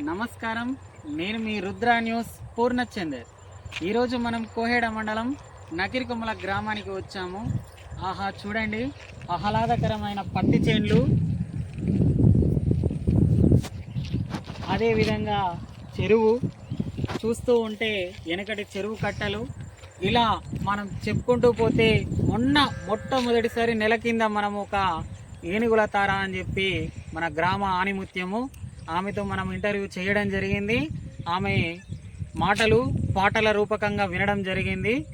నమస్కారం. నేను మీ రుద్ర న్యూస్ పూర్ణచందర్. ఈరోజు మనం కోహేడ మండలం నకిరికొమ్మల గ్రామానికి వచ్చాము. ఆహా చూడండి. ఆహ్లాదకరమైన పత్తి చేన్లు. అదేవిధంగా చెరువు. చూస్తూ ఉంటే వెనకటి చెరువు కట్టలు. ఇలా మనం చెప్పుకుంటూ పోతే మొన్న మొట్టమొదటిసారి నెల కింద మనం ఒక ఏనుగుల తార అని చెప్పి మన గ్రామ ఆనిముత్యము. ఆమెతో మనం ఇంటర్వ్యూ చేయడం జరిగింది. ఆమె మాటలు పాటల రూపకంగా వినడం జరిగింది.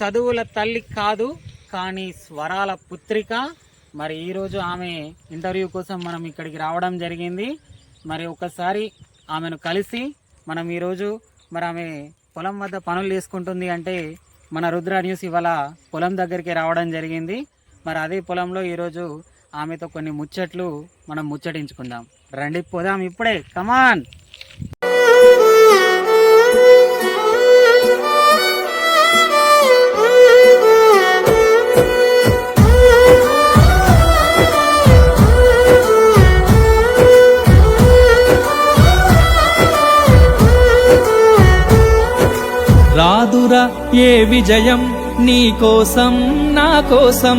చదువుల తల్లి కాదు కానీ స్వరాల పుత్రిక. మరి ఈరోజు ఆమె ఇంటర్వ్యూ కోసం మనం ఇక్కడికి రావడం జరిగింది. మరి ఒకసారి ఆమెను కలిసి మనం ఈరోజు మరి ఆమె పొలం వద్ద పనులు చేసుకుంటుంది అంటే మన రుద్ర న్యూస్ ఇవాళ పొలం దగ్గరికి రావడం జరిగింది. మరి అదే పొలంలో ఈరోజు ఆమెతో కొన్ని ముచ్చట్లు మనం ముచ్చటించుకుందాం. రండి పోదాం ఇప్పుడే. కమాన్ రాదురా ఏ విజయం నీ కోసం నా కోసం.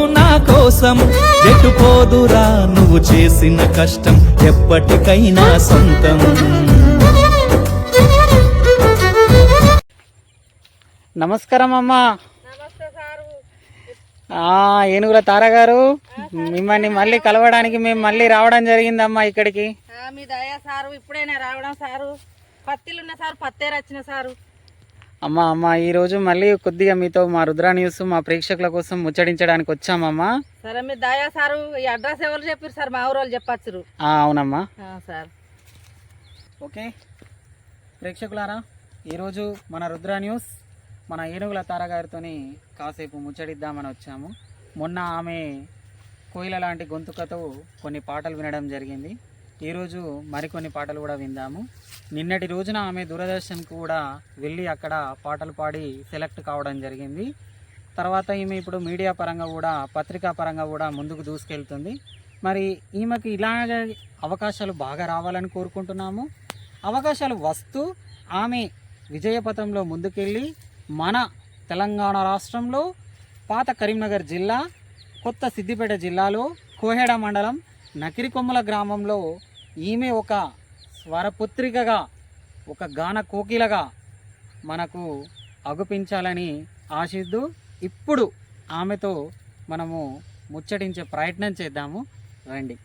కోసం. ఎటు పోదురా నువ్వు చేసిన కష్టం? ఎప్పటికైనా సొంతం. నమస్కారం అమ్మా. ఆ, ఏనుగుల తార గారు మిమ్మల్ని మళ్ళీ కలవడానికి మేము మళ్ళీ రావడం జరిగిందమ్మా ఇక్కడికి. ఆ, మీ దయ సారు ఇప్పుడైనా రావడం సారు. పత్తిలున్న సారు పత్తేరు వచ్చిన సారు. అమ్మా అమ్మా ఈరోజు మళ్ళీ కొద్దిగా మీతో మా రుద్ర న్యూస్ మా ప్రేక్షకుల కోసం ముచ్చటించడానికి వచ్చామమ్మా. సరే మీ దయ సారు ఈ అడ్రస్ ఎవరు చెప్పారు సార్? మా ఊరు చెప్పచ్చు ఆ, అవునమ్మా. సార్. ఓకే. ప్రేక్షకులారా ఈరోజు మన రుద్ర న్యూస్ మన ఏనుగుల తార గారితోని కాసేపు ముచ్చటిద్దామని వచ్చాము. మొన్న ఆమె కోయిల లాంటి గొంతుకతో కొన్ని పాటలు వినడం జరిగింది. ఈరోజు మరికొన్ని పాటలు కూడా విందాము. నిన్నటి రోజున ఆమె దూరదర్శన్కు కూడా వెళ్ళి అక్కడ పాటలు పాడి సెలెక్ట్ కావడం జరిగింది. తర్వాత ఈమె ఇప్పుడు మీడియా పరంగా కూడా పత్రికా పరంగా కూడా ముందుకు దూసుకెళ్తుంది. మరి ఈమెకి ఇలాగే అవకాశాలు బాగా రావాలని కోరుకుంటున్నాము. అవకాశాలు వస్తూ ఆమె విజయపథంలో ముందుకెళ్ళి మన తెలంగాణ రాష్ట్రంలో పాత కరీంనగర్ జిల్లా కొత్త సిద్దిపేట జిల్లాలో కోహెడ మండలం నకిరికొమ్మల గ్రామంలో ఈమె ఒక స్వరపుత్రికగా ఒక గాన కోకిలగా మనకు అగుపించాలని ఆశిద్దు. ఇప్పుడు ఆమెతో మనము ముచ్చటించే ప్రయత్నం చేద్దాము. రండి.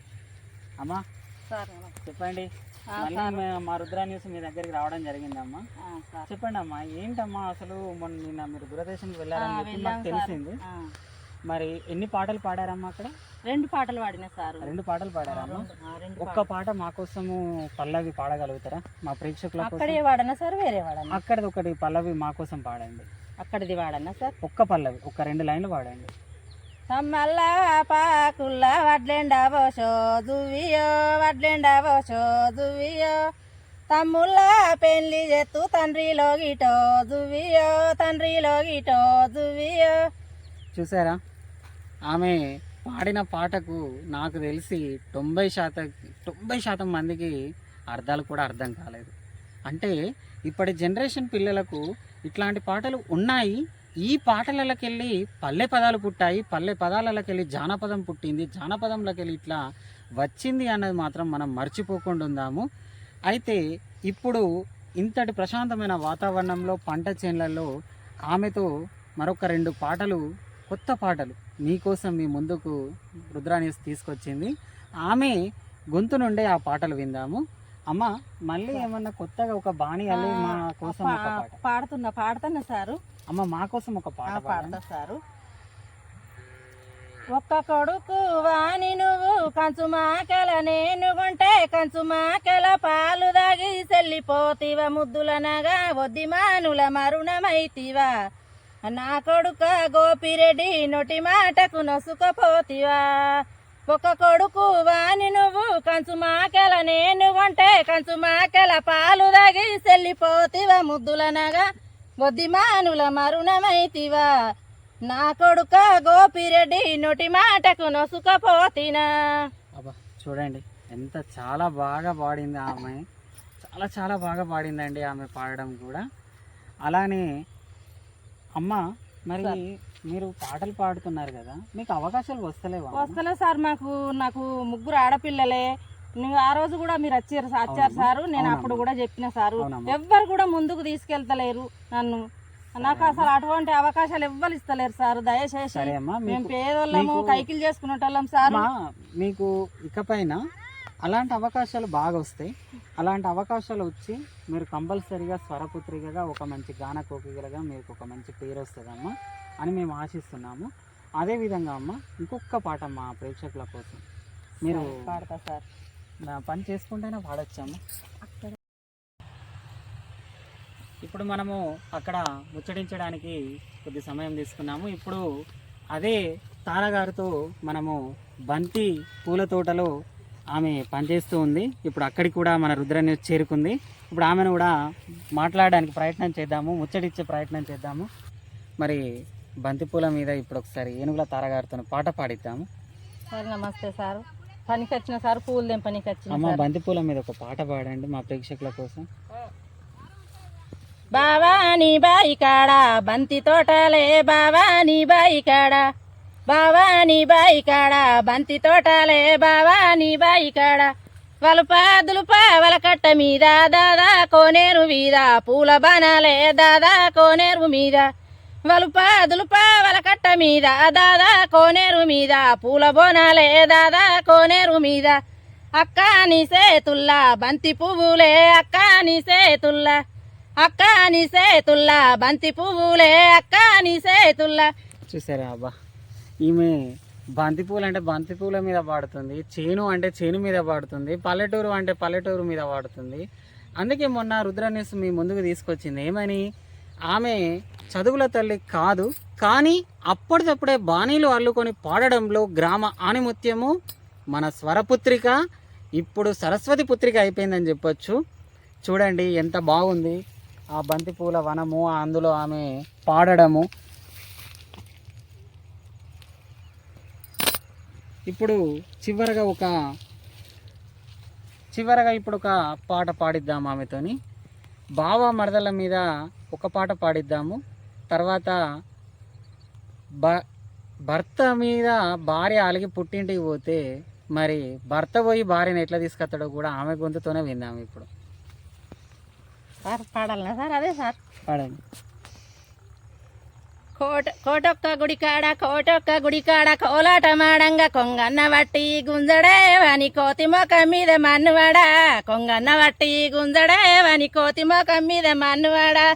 అమ్మా సార్ చెప్పండి. మే- రుద్ర న్యూస్ మీ దగ్గరికి రావడం జరిగిందమ్మా. చెప్పండి అమ్మా ఏంటమ్మా అసలు మొన్న నిన్న మీరు దూరదేశానికి ఆ, వెళ్ళారని చెప్పి మాకు సార్. తెలిసింది. మరి ఎన్ని పాటలు పాడారమ్మా అక్కడ? రెండు పాటలు పాడిన సారు. రెండు పాటలు పాడారమ్మా ఒక్క పాట మా కోసము పల్లవి పాడగలుగుతారా? మా ప్రేక్షకుల అక్కడే వాడనా సార్ వేరే వాడనా? అక్కడిది ఒకటి పల్లవి మా కోసం పాడండి. అక్కడిది వాడనా సార్? ఒక్క పల్లవి ఒక్క రెండు లైన్లు పాడండి. తమ్మల్ల పాకుల్ల వడ్లెండవోషో దువ్వియో వడ్లెండవోషో దువ్వియో తమ్ముళ్ళ పెళ్ళి చేత్తు తండ్రిలో గిటో దువ్వియో తండ్రిలో గిటో దువ్వియో చూసారా? ఆమె పాడిన పాటకు నాకు తెలిసి తొంభై శాతం తొంభై శాతం మందికి అర్థాలు కూడా అర్థం కాలేదు. అంటే ఇప్పటి జనరేషన్ పిల్లలకు ఇట్లాంటి పాటలు ఉన్నాయి. ఈ పాటలకి వెళ్ళి పల్లె పదాలు పుట్టాయి. పల్లె పదాలకి వెళ్ళి జానపదం పుట్టింది. జానపదంలోకి వెళ్ళి ఇట్లా వచ్చింది అన్నది మాత్రం మనం మర్చిపోకుండా ఉందాము అయితే ఇప్పుడు ఇంతటి ప్రశాంతమైన వాతావరణంలో పంట చేన్లలో ఆమెతో మరొక రెండు పాటలు కొత్త పాటలు మీకోసం మీ ముందుకు రుద్రానేసి తీసుకొచ్చింది. ఆమె గొంతు నుండే ఆ పాటలు విందాము. అమ్మ మళ్ళీ ఏమన్నా కొత్తగా ఒక బాణి అల్లి మా కోసం పాడుతున్నా పాడుతున్నా సారు. అమ్మ మా కోసం ఒక పాట. పాడతా సారు. ఒక్క కొడుకు వాని నువ్వు కంచు మాకల నేను కొంటే కంచు మాకల పాలు దాగి చెల్లిపోతివ ముద్దులనగా వద్ది మానుల మరుణమైతివా నా కొడుక గోపిరెడ్డి నొటి మాటకు నొసుకపోతివా? ఒక కొడుకు వాని నువ్వు కంచు మాకెల నేను కొంటే కంచు మాకెల పాలు దాగి చెల్లిపోతివా ముద్దులనగా బొద్దిమానుల మరుణమైతివా నా కొడుక గోపిరెడ్డి నొటి మాటకు నొసుకపోతినా? అబ్బా చూడండి ఎంత చాలా బాగా పాడింది ఆమె. చాలా చాలా బాగా పాడిందండి ఆమె పాడడం కూడా. అలానే అమ్మ మరి మీరు పాటలు పాడుతున్నారు కదా మీకు అవకాశాలు వస్తలేవా? వస్తలే సార్ మాకు నాకు ముగ్గురు ఆడపిల్లలే నువ్వు ఆ రోజు కూడా మీరు వచ్చారు వచ్చారు. సారు నేను. అప్పుడు కూడా చెప్పిన సారు. ఎవ్వరు కూడా ముందుకు తీసుకెళ్తలేరు నన్ను నాకు అసలు అటువంటి అవకాశాలు ఎవ్వరు ఇస్తలేరు సార్ దయచేసి మేము పేదోళ్ళము కైకిలు చేసుకునేటోళ్ళం సార్ మీకు ఇకపైన అలాంటి అవకాశాలు బాగా వస్తాయి. అలాంటి అవకాశాలు వచ్చి మీరు కంపల్సరీగా స్వరపుత్రికగా ఒక మంచి గాన కోకికలుగా మీకు ఒక మంచి పేరు వస్తుందమ్మా అని మేము ఆశిస్తున్నాము. అదేవిధంగా అమ్మ ఇంకొక పాట మా ప్రేక్షకుల కోసం. మీరు పాడతా సార్. పని చేసుకుంటేనే పాడొచ్చాము ఇప్పుడు మనము అక్కడ ముచ్చటించడానికి కొద్ది సమయం తీసుకున్నాము. ఇప్పుడు అదే తారగారితో మనము బంతి పూల తోటలో ఆమె పనిచేస్తూ ఉంది. ఇప్పుడు అక్కడికి కూడా మన రుద్రని చేరుకుంది. ఇప్పుడు ఆమెను కూడా మాట్లాడడానికి ప్రయత్నం చేద్దాము ముచ్చటిచ్చే ప్రయత్నం చేద్దాము. మరి బంతిపూల మీద ఇప్పుడు ఒకసారి ఏనుగుల తారగారితో పాట పాడిద్దాము. సార్ నమస్తే సార్. పనికి వచ్చిన సార్ పూలు పనికి వచ్చిన అమ్మ బంతిపూల మీద ఒక పాట పాడండి మా ప్రేక్షకుల కోసం. బావాని బాయి కాడ బంతి తోటలే బావాని బాయి కాడ బావాని బాయి కాడ బంతి తోటలే బావాని బాయి కాడ వలుపా దులుపా వలకట్ట మీద దాదా కోనేరు మీద పూల బాణాలే దాదా కోనేరు మీద. వలుపా దులుపా వలకట్ట మీద దాదా కోనేరు మీద పూల బోనాలే దాదా కోనేరు మీద. అక్క నీ సేతుల్లా బంతి పువ్వులే అక్క నీ సేతుల్లా. అక్క నీ సేతుల్లా బంతి పువ్వులే అక్క నీ సేతుల్లా. చూసారా అబ్బా? ఈమె బంతిపూలు అంటే బంతిపూల మీద పాడుతుంది చేను అంటే చేను మీద పాడుతుంది పల్లెటూరు అంటే పల్లెటూరు మీద పాడుతుంది. అందుకే మొన్న రుద్రనేస్ మీ ముందుకు తీసుకొచ్చింది. ఏమని? ఆమె చదువుల తల్లి కాదు కానీ అప్పటిదప్పుడే బాణీలు అల్లుకొని పాడడంలో గ్రామ ఆణిముత్యము మన స్వరపుత్రిక ఇప్పుడు సరస్వతి పుత్రిక అయిపోయిందని చెప్పొచ్చు. చూడండి ఎంత బాగుంది ఆ బంతిపూల వనము అందులో ఆమె పాడడము. ఇప్పుడు చివరగా ఒక చివరగా ఇప్పుడు ఒక పాట పాడిద్దాం ఆమెతోని. బావ మరదల మీద ఒక పాట పాడిద్దాము. తర్వాత భ భర్త మీద భార్య అలిగి పుట్టింటికి పోతే మరి భర్త పోయి భార్యను ఎట్లా తీసుకొస్తాడో కూడా ఆమె గొంతుతోనే విందాము ఇప్పుడు. సార్ పాడాలనా సార్? అదే సార్. పాడండి. కోట కోటొక్క గుడికాడ కోటొక్క గుడికాడ కోలాట మాడంగా. కొంగన్న వట్టి గుంజడే వాని కోతి మొఖం మీద మన్నువాడా? కొంగన్న వట్టి గుంజడే వని కోతి మొఖం మీద మన్నువాడా?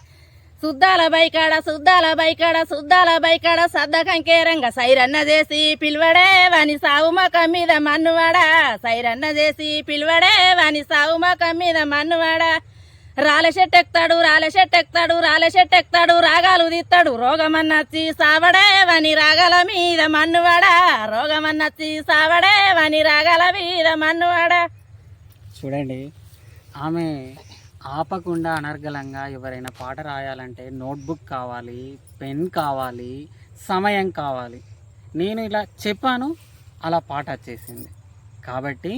శుద్ధాల బైకాడ శుద్ధాల బైకాడ శుద్ధాల బైకాడ సద్దకంకేరంగా సైరన్న చేసి పిలువడే వాని సావు మొఖం మీద మన్నువాడా? సైరన్న చేసి పిలువడే వని సావు మొఖం మీద మన్నువాడా? రాల చెట్టు ఎక్కుతాడు రాల చెట్టు ఎక్కుతాడు రాల చెట్టు ఎక్కుతాడు రాగాలు తీస్తాడు. రోగమన్నచ్చి సావడేవని రాగల మీద మన్నువాడా. రోగమన్నచ్చి సావడే రాగల మీద మన్నువాడా. చూడండి ఆమె ఆపకుండా అనర్గళంగా ఎవరైనా పాట రాయాలంటే నోట్బుక్ కావాలి పెన్ కావాలి సమయం కావాలి. నేను ఇలా చెప్పాను అలా పాట వచ్చేసింది. కాబట్టి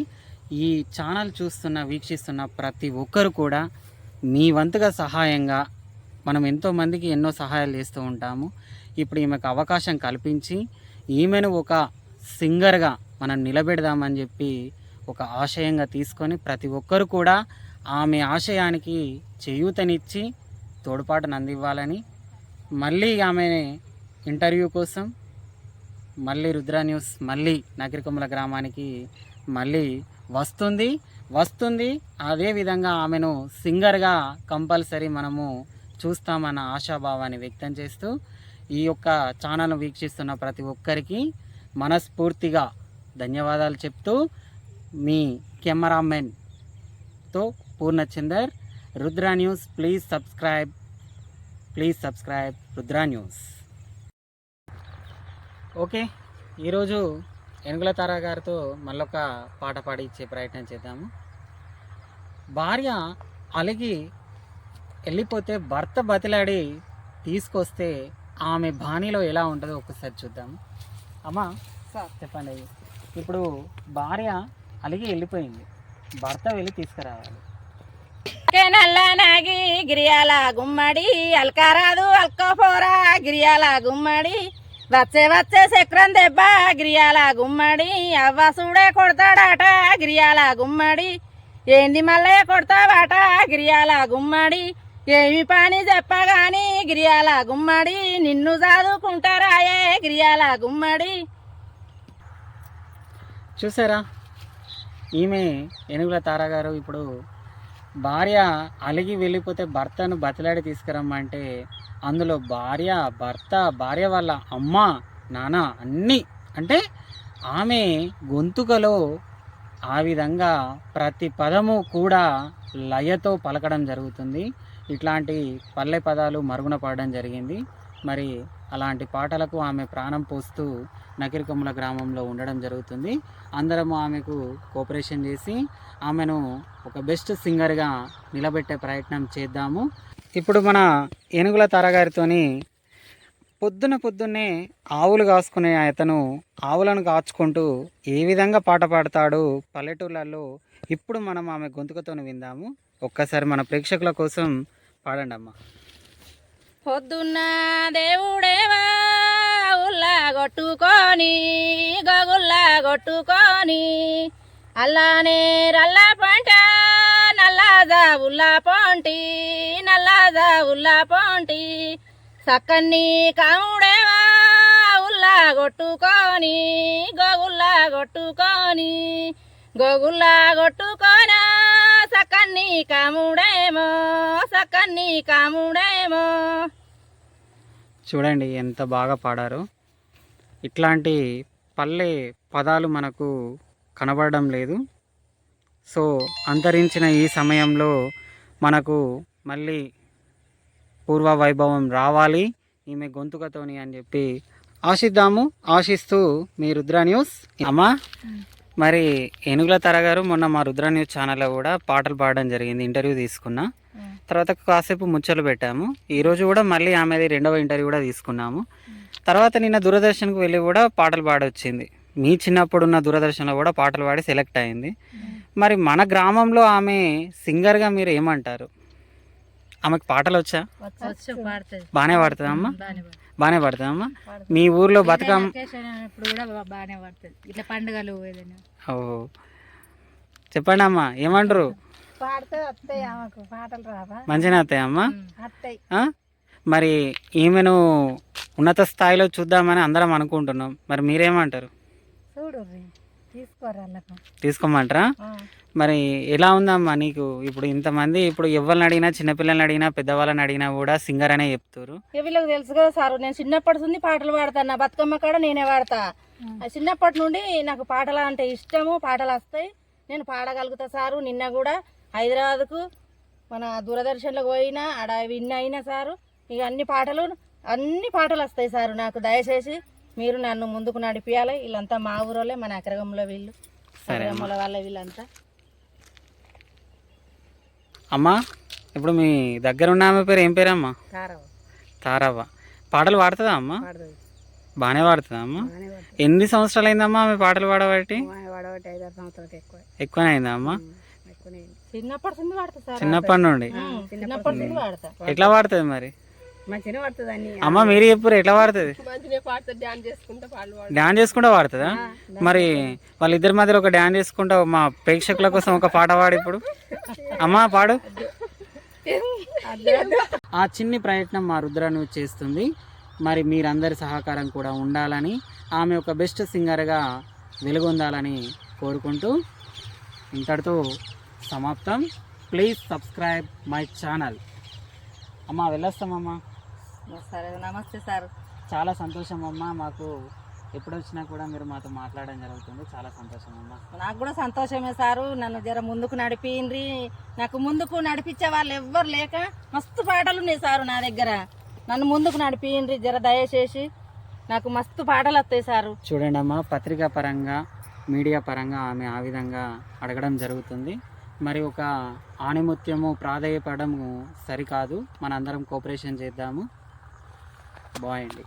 ఈ ఛానల్ చూస్తున్న వీక్షిస్తున్న ప్రతి ఒక్కరు కూడా మీ వంతుగా సహాయంగా మనం ఎంతోమందికి ఎన్నో సహాయాలు చేస్తూ ఉంటాము. ఇప్పుడు ఈమెకు అవకాశం కల్పించి ఈమెను ఒక సింగర్గా మనం నిలబెడదామని చెప్పి ఒక ఆశయంగా తీసుకొని ప్రతి ఒక్కరు కూడా ఆమె ఆశయానికి చేయూతనిచ్చి తోడ్పాటును అందివ్వాలని మళ్ళీ ఆమె ఇంటర్వ్యూ కోసం మళ్ళీ రుద్ర న్యూస్ మళ్ళీ నగరికొమ్మల గ్రామానికి మళ్ళీ వస్తుంది. వస్తుంది. అదేవిధంగా ఆమెను సింగర్గా కంపల్సరీ మనము చూస్తామన్న ఆశాభావాన్ని వ్యక్తం చేస్తూ ఈ యొక్క ఛానల్ను వీక్షిస్తున్న ప్రతి ఒక్కరికి మనస్ఫూర్తిగా ధన్యవాదాలు చెప్తూ మీ కెమెరామెన్తో Purnachandar Rudra news. Please subscribe please subscribe Rudra news. Okay ఈరోజు ఎనుగుల తారా గారితో మళ్ళొక పాట పాడి ఇచ్చే ప్రయత్నం చేద్దాము. భార్య అలిగి వెళ్ళిపోతే భర్త బతిలాడి తీసుకొస్తే ఆమె బాణీలో ఎలా ఉంటుందో ఒకసారి చూద్దాము అమ్మా చెప్పండి. ఇప్పుడు భార్య అలిగి వెళ్ళిపోయింది. భర్త వెళ్ళి తీసుకురావాలి. గిరియాల గుమ్మడి అల్కారాదు అల్కపోరా గిరియాల గుమ్మడి వచ్చే వచ్చే చక్రం దెబ్బ గిరియాల గుమ్మడి. అవ్వ చూడే కొడతాడట గిరియాల గుమ్మడి. ఏంది మల్లయ్య కొడతావాట గిరియాల గుమ్మడి. ఏమి పని చెప్పగాని గిరియాల గుమ్మడి. నిన్ను చదువుకుంటారాయే గిరియాల గుమ్మడి? చూసారా? ఈమె ఏనుగుల తారాగారు ఇప్పుడు భార్య అలిగి వెళ్ళిపోతే భర్తను బతిలాడి తీసుకురమ్మంటే అందులో భార్య భర్త భార్య వాళ్ళ అమ్మ నాన్న అన్నీ. అంటే ఆమె గొంతుకలో ఆ విధంగా ప్రతి పదము కూడా లయతో పలకడం జరుగుతుంది. ఇట్లాంటి పల్లె పదాలు మరుగున పడడం జరిగింది. మరి అలాంటి పాటలకు ఆమె ప్రాణం పోస్తూ నకిరికొమ్మల గ్రామంలో ఉండడం జరుగుతుంది. అందరము ఆమెకు కోఆపరేషన్ చేసి ఆమెను ఒక బెస్ట్ సింగర్గా నిలబెట్టే ప్రయత్నం చేద్దాము. ఇప్పుడు మన ఏనుగుల తారగారితోని పొద్దున పొద్దున్నే ఆవులు కాసుకునే అతను ఆవులను కాచుకుంటూ ఏ విధంగా పాట పాడతాడు పల్లెటూళ్ళల్లో ఇప్పుడు మనం ఆమె గొంతుకతో విందాము. ఒక్కసారి మన ప్రేక్షకుల కోసం పాడండి అమ్మా పొద్దున్న దేవుడేవా ఉల్లా కొట్టుకొని గగుల్లా కొట్టుకొని అల్లానే రల్లా పంట నల్లదా ఉల్లా పోంటి నల్లదా ఉల్లా పోంటి. సక్కన్ని కాముడేవా ఉల్లా కొట్టుకొని గోగుల్లా కొట్టుకొని. గోగుల్లా కొట్టుకోనా సక్కన్ని కాముడేమో సక్కన్ని కాముడేమో చూడండి ఎంత బాగా పాడారు. ఇట్లాంటి పల్లె పదాలు మనకు కనబడడం లేదు. సో అంతరించిన ఈ సమయంలో మనకు మళ్ళీ పూర్వ వైభవం రావాలి. ఈమె గొంతుకతోని అని చెప్పి ఆశిద్దాము. ఆశిస్తూ మీ రుద్ర న్యూస్. అమ్మా మరి ఏనుగుల తరగారు మొన్న మా రుద్ర న్యూస్ ఛానల్లో కూడా పాటలు పాడడం జరిగింది ఇంటర్వ్యూ తీసుకున్నా. తర్వాత కాసేపు ముచ్చలు పెట్టాము. ఈరోజు కూడా మళ్ళీ ఆమెది రెండవ ఇంటర్వ్యూ కూడా తీసుకున్నాము. తర్వాత నిన్న దూరదర్శన్కి వెళ్ళి కూడా పాటలు పాడొచ్చింది. మీ చిన్నప్పుడు ఉన్న దూరదర్శన్లో కూడా పాటలు పాడి సెలెక్ట్ అయింది. మరి మన గ్రామంలో ఆమె సింగర్గా మీరు ఏమంటారు? ఆమెకు పాటలు వచ్చా? వచ్చు పాడుతుంది. బాగానే పాడుతుందమ్మా బాగానే పాడుతుందమ్మా మీ ఊర్లో బతుకమ్మ ఇప్పుడు కూడా బాగానే పడుతుంది. ఇట్లా పండుగలు ఏదైనా ఓ చెప్పండి అమ్మా ఏమంటారు? మంచిగా అత్తయ్యమ్మా? మరి ఈమెను ఉన్నత స్థాయిలో చూద్దామని అందరం అనుకుంటున్నాం. మరి మీరేమంటారు? చూడు తీసుకోమంటారా? మరి ఎలా ఉందమ్మా నీకు? ఇప్పుడు ఇంతమంది ఇప్పుడు ఎవరిని అడిగినా చిన్నపిల్లల్ని అడిగినా పెద్దవాళ్ళని అడిగినా కూడా సింగర్ అనే చెప్తారు. వీళ్ళకి తెలుసు కదా సార్ నేను చిన్నప్పటి నుండి పాటలు పాడతాను? నా బతుకమ్మ కాడ నేనే పాడతా. ఆ. చిన్నప్పటి నుండి నాకు పాటలు అంటే ఇష్టము పాటలు వస్తాయి. నేను పాడగలుగుతా సారు నిన్న కూడా హైదరాబాద్కు మన దూరదర్శన్లో పోయినా ఆడ విన్ అయినా సారు. ఇక అన్ని పాటలు అన్ని పాటలు వస్తాయి సారు నాకు. దయచేసి మీరు నన్ను ముందుకు నడిపియాలి. వీళ్ళంతా మా ఊరోళ్ళే మన అక్రగంలో వీళ్ళు. సరే అమ్మా. అక్రగంలో వాళ్ళ వీళ్ళంతా. అమ్మా ఇప్పుడు మీ దగ్గర ఉన్న ఆమె పేరు ఏం పేరమ్మా? తారవ్వ పాటలు పాడుతుందా అమ్మా? బాగానే పాడుతుందా అమ్మ? ఎన్ని సంవత్సరాలు అయిందమ్మా ఆమె పాటలు పాడబట్టి? వాడబట్టి ఐదు ఆరు సంవత్సరాలకు ఎక్కువ. ఎక్కువనే అయిందా అమ్మ. చిన్నప్పటి నుండి? ఎట్లా పాడుతుంది మరి? మంచిగా అమ్మ మీరు చెప్పురు ఎట్లా పాడుతుంది డాన్స్ చేసుకుంటా పాడుతుందా మరి వాళ్ళిద్దరి మధ్యలో ఒక డాన్స్ చేసుకుంటా మా ప్రేక్షకుల కోసం ఒక పాట పాడు ఇప్పుడు. అమ్మా పాడు. ఆ చిన్ని ప్రయత్నం మా రుద్ర న్యూస్ చేస్తుంది. మరి మీరందరి సహకారం కూడా ఉండాలని ఆమె ఒక బెస్ట్ సింగర్గా వెలుగొందాలని కోరుకుంటూ ఇంతటితో సమాప్తం. Please subscribe my channel. అమ్మా వెళ్ళొస్తామమ్మా. సరే నమస్తే సార్. చాలా సంతోషం అమ్మా మాకు ఎప్పుడు వచ్చినా కూడా మీరు మాతో మాట్లాడడం జరుగుతుంది. చాలా సంతోషం అమ్మా. నాకు కూడా సంతోషమే సారు. నన్ను జర ముందుకు నడిపిండ్రి నాకు ముందుకు నడిపించే వాళ్ళు ఎవ్వరు లేక మస్తు పాటలు ఉన్నాయి సారు నా దగ్గర. నన్ను ముందుకు నడిపిండ్రి జర దయచేసి. నాకు మస్తు పాటలు వస్తాయి సారు. చూడండి అమ్మా పత్రికా పరంగా మీడియా పరంగా ఆమె ఆ విధంగా అడగడం జరుగుతుంది. మరి ఒక ఆణిముత్యము ప్రాధాయపడము సరికాదు. మనందరం కోఆపరేషన్ చేద్దాము. బాయ్ అండి